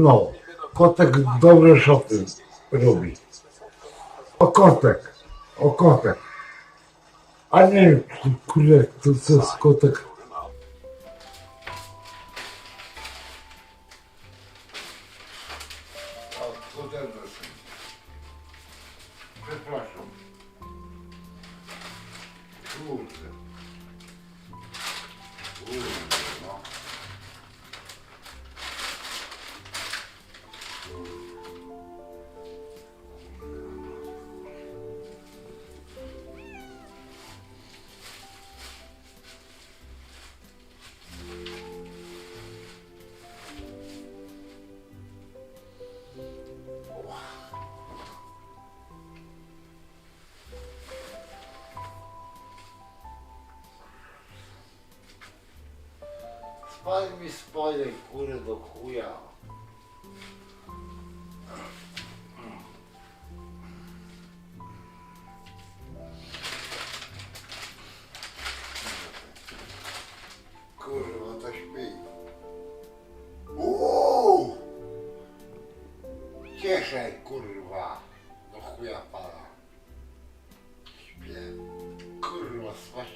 No, kotek dobre szoty robi. O kotek, o kotek. A nie, kurde, to co jest kotek? A, to ten zeszł. Spaj mi spoje, kurde, do chuja. Kurwa, śpi. Uuu! Cieszę, kurwa. Do chuja. Śpię. Kurwa, spać?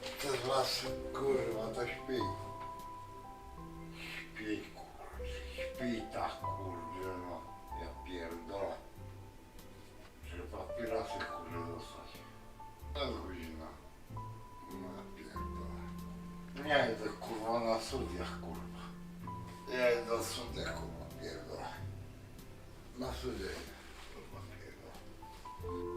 To z was, kurwa, to śpi. Śpi, kurde, śpi tak, kurde, no. Ja pierdolę. Że papierosy, kurde, dostać. To jest godzina. No, ja pierdolę. Nie idę, kurwa, na studiach, kurwa. Ja idę na studiach, kurwa, pierdolę. Na studiach kurwa, pierdolę.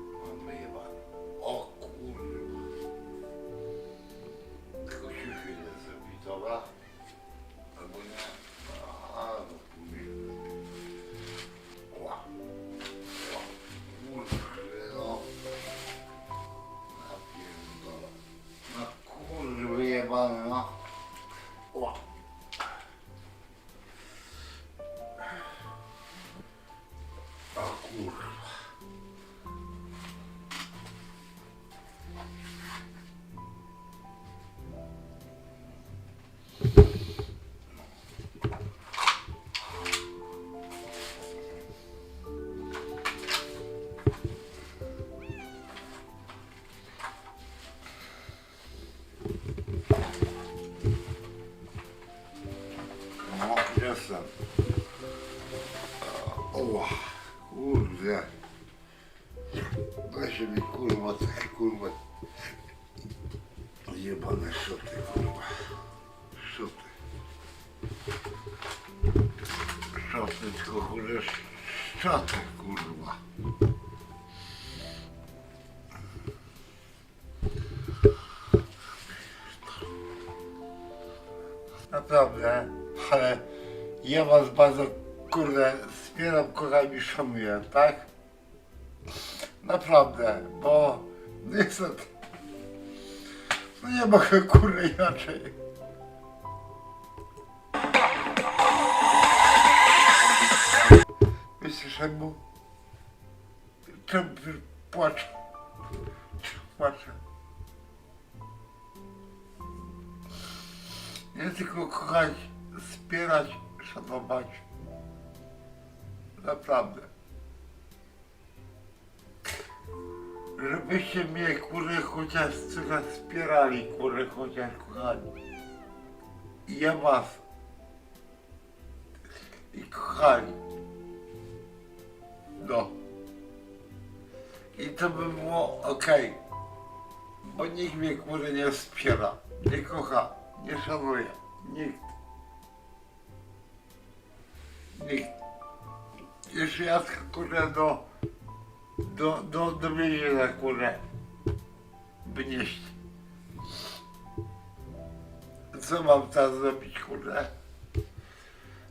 Jestem. Oła, kurde. Weź mi kurwa, takie kurwa. Jebane szoty, kurwa. Szoty. Szoty, tylko kurde, szoty, kurwa. Naprawdę, ale ja was bardzo, kurde, wspieram, kocham i szanuję, tak? Naprawdę, bo niestety, no nie mogę, kurde, inaczej. Wiecie czemu? Czemu płaczę? Czemu płaczę? Nie tylko kochać, wspierać, szanować. Naprawdę. Żebyście mnie kurde chociaż trochę wspierali, kurde chociaż kochani. I ja was. I kochani. No. I to by było okej. Bo nikt mnie kurde nie wspiera, nie kocha, nie szanuje. Nikt. Jeszcze ja kurde do, do, do, do więzienia kurde wynieść. Co mam teraz zrobić kurde?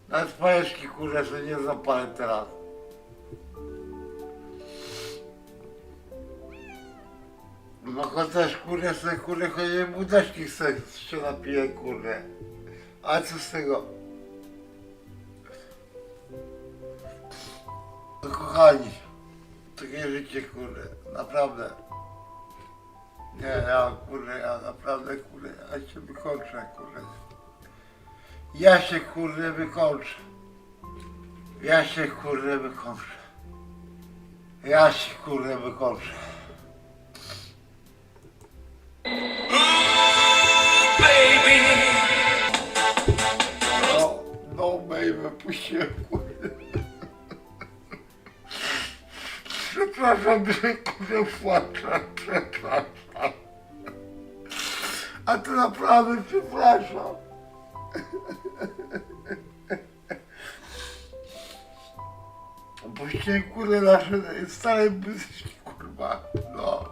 Nawet pajeczki kurde sobie nie zapalę teraz. No chociaż kurde sobie kurde chodziłem budeczki sobie się napiję kurde. A co z tego? Kochani, takie życie kurde, naprawdę. Nie, ja kurde, ja naprawdę kurde, ja się wykończę kurde. Ja się kurde wykończę. Ja się kurde wykończę. Ja się kurde wykończę. Przepraszam, że kurde płaczę, przepraszam. A to naprawdę przepraszam. Puściłem kurde nasze stare błyski, kurwa, no.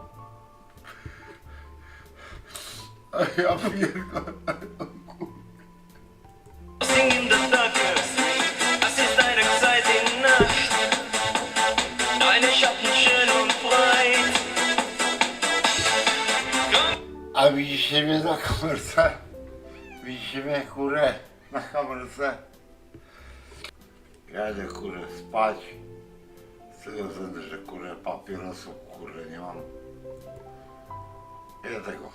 A ja pierdolę. A widzicie mnie na kamerce? Widzicie mnie kurę na kamerce? Ja idę kurę spać. Z tego względu, że kurę papierosów kurę nie mam. Ile tego?